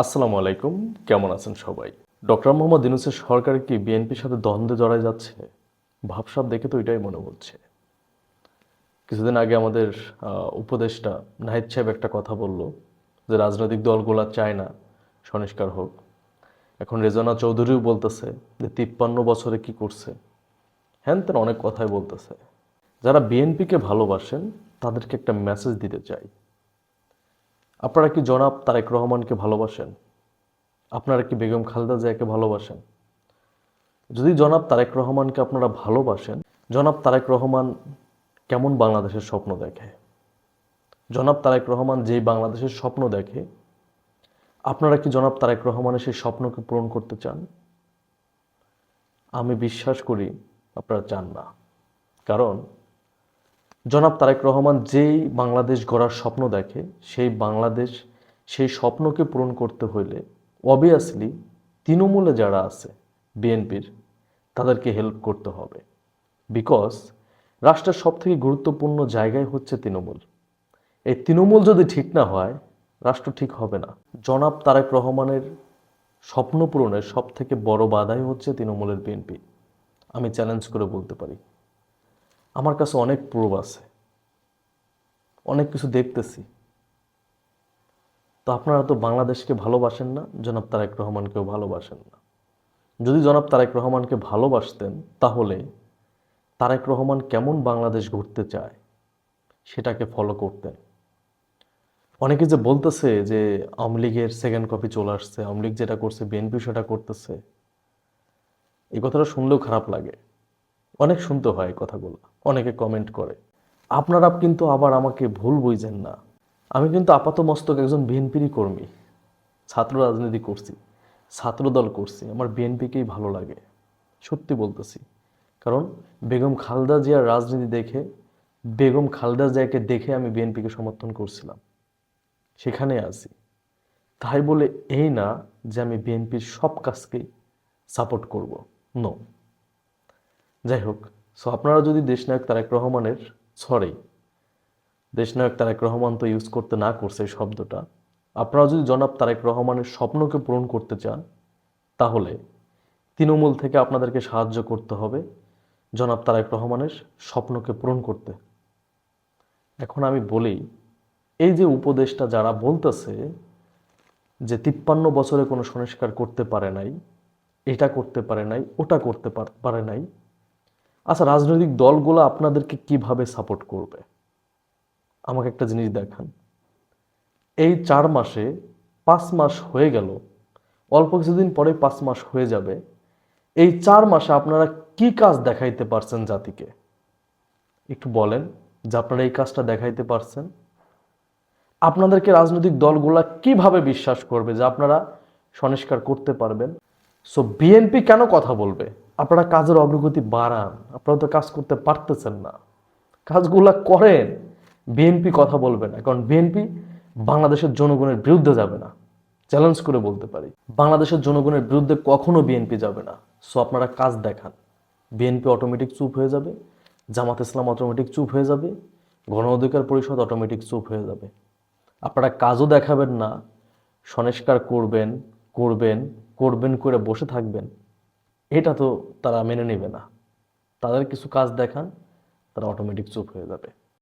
আসসালামু আলাইকুম, কেমন আছেন সবাই? ডক্টর মোহাম্মদ ইউনুসের সরকার কি বিএনপির সাথে দ্বন্দ্বে জড়ায় যাচ্ছে? ভাবসাব দেখে তো এটাই মনে হচ্ছে। কিছুদিন আগে আমাদের উপদেষ্টা নাহিদ সাহেব একটা কথা বলল যে রাজনৈতিক দলগুলা চায় না সংস্কার হোক। এখন রেজানা চৌধুরীও বলতেছে যে তিপ্পান্ন বছরে কি করছে। হ্যান তেন অনেক কথাই বলতেছে। যারা বিএনপিকে ভালোবাসেন, তাদেরকে একটা মেসেজ দিতে চাই। আপনারা কি জনাব তারেক রহমানকে ভালোবাসেন? আপনারা কি বেগম খালেদা জিয়াকে ভালোবাসেন? যদি জনাব তারেক রহমানকে আপনারা ভালোবাসেন, জনাব তারেক রহমান কেমন বাংলাদেশের স্বপ্ন দেখে? জনাব তারেক রহমান যেই বাংলাদেশের স্বপ্ন দেখে, আপনারা কি জনাব তারেক রহমানের সেই স্বপ্নকে পূরণ করতে চান? আমি বিশ্বাস করি আপনারা চান না। কারণ জনাব তারেক রহমান যেই বাংলাদেশ গড়ার স্বপ্ন দেখে, সেই বাংলাদেশ সেই স্বপ্নকে পূরণ করতে হইলে অবভিয়াসলি তৃণমূলে যারা আছে, বিএনপির, তাদেরকে হেল্প করতে হবে। বিকজ রাষ্ট্রের সবথেকে গুরুত্বপূর্ণ জায়গায় হচ্ছে তৃণমূল। এই তৃণমূল যদি ঠিক না হয়, রাষ্ট্র ঠিক হবে না। জনাব তারেক রহমানের স্বপ্ন পূরণের সব থেকে বড় বাধাই হচ্ছে তৃণমূলের বিএনপি। আমি চ্যালেঞ্জ করে বলতে পারি। আমার কাছে অনেক প্রুফ আছে। অনেক কিছু দেখতেছি। তো আপনারা তো বাংলাদেশকে ভালোবাসেন না, জনাব তারেক রহমানকেও ভালোবাসেন না। যদি জনাব তারেক রহমানকে ভালোবাসতেন, তাহলে তারেক রহমান কেমন বাংলাদেশ ঘুরতে চায়, সেটাকে ফলো করতেন। অনেকে যে বলতেছে যে, আওয়ামী লীগের সেকেন্ড কপি চলে আসছে, আওয়ামী লীগ যেটা করছে বিএনপি সেটা করতেছে। এই কথাটা শুনলেও খারাপ লাগে। অনেক শুনতে হয় কথাগুলো, অনেকে কমেন্ট করে। আপনারা কিন্তু আবার আমাকে ভুল বুঝছেন না। আমি কিন্তু আপাত মস্তক একজন বিএনপিরই কর্মী, ছাত্র রাজনীতি করছি ছাত্রদল করছি, আমার বিএনপিকেই ভালো লাগে, সত্যি বলতেছি। কারণ বেগম খালদা জিয়ার রাজনীতি দেখে, বেগম খালদা জিয়াকে দেখে আমি বিএনপিকে সমর্থন করছিলাম, সেখানে আছি। তাই বলে এই না যে আমি বিএনপির সব কাজকেই সাপোর্ট করব নো যাই হোক সো আপনারা যদি দেশনায়ক তারেক রহমানের সরি দেশনায়ক তারেক রহমান তো ইউজ করতে না করছে শব্দটা, আপনারা যদি জনাব তারেক রহমানের স্বপ্নকে পূরণ করতে চান, তাহলে তৃণমূল থেকে আপনাদেরকে সাহায্য করতে হবে জনাব তারেক রহমানের স্বপ্নকে পূরণ করতে। এখন আমি বলি, এই যে উপদেশটা যারা বলতেছে যে তিপ্পান্ন বছরে কোনো সংস্কার করতে পারে নাই, এটা করতে পারে নাই, ওটা করতে পারে নাই আচ্ছা রাজনৈতিক দলগুলো আপনাদেরকে কীভাবে সাপোর্ট করবে? আমাকে একটা জিনিস দেখান। এই চার মাসে পাঁচ মাস হয়ে গেল, অল্প কিছুদিন পরে পাঁচ মাস হয়ে যাবে। এই চার মাসে আপনারা কি কাজ দেখাইতে পারছেন জাতিকে? একটু বলেন যে আপনারা এই কাজটা দেখাইতে পারছেন। আপনাদেরকে রাজনৈতিক দলগুলা কীভাবে বিশ্বাস করবে যে আপনারা সংস্কার করতে পারবেন? সো বিএনপি কেন কথা বলবে? আপনারা কাজের অগ্রগতি বাড়ান, আপনারা তো কাজ করতে পারতেছেন না। কাজগুলা করেন, বিএনপি কথা বলবে না, কারণ বিএনপি বাংলাদেশের জনগণের বিরুদ্ধে যাবে না। চ্যালেঞ্জ করে বলতে পারি, বাংলাদেশের জনগণের বিরুদ্ধে কখনো বিএনপি যাবে না। সো আপনারা কাজ দেখান, বিএনপি অটোমেটিক চুপ হয়ে যাবে, জামাত ইসলাম অটোমেটিক চুপ হয়ে যাবে, গণ অধিকার পরিষদ অটোমেটিক চুপ হয়ে যাবে। আপনারা কাজও দেখাবেন না সংস্কার করবেন করবেন করবেন করে বসে থাকবেন। এটা তো তারা মেনে নেবে না। তাদের কিছু কাজ দেখান, তারা অটোমেটিক চুপ হয়ে যাবে।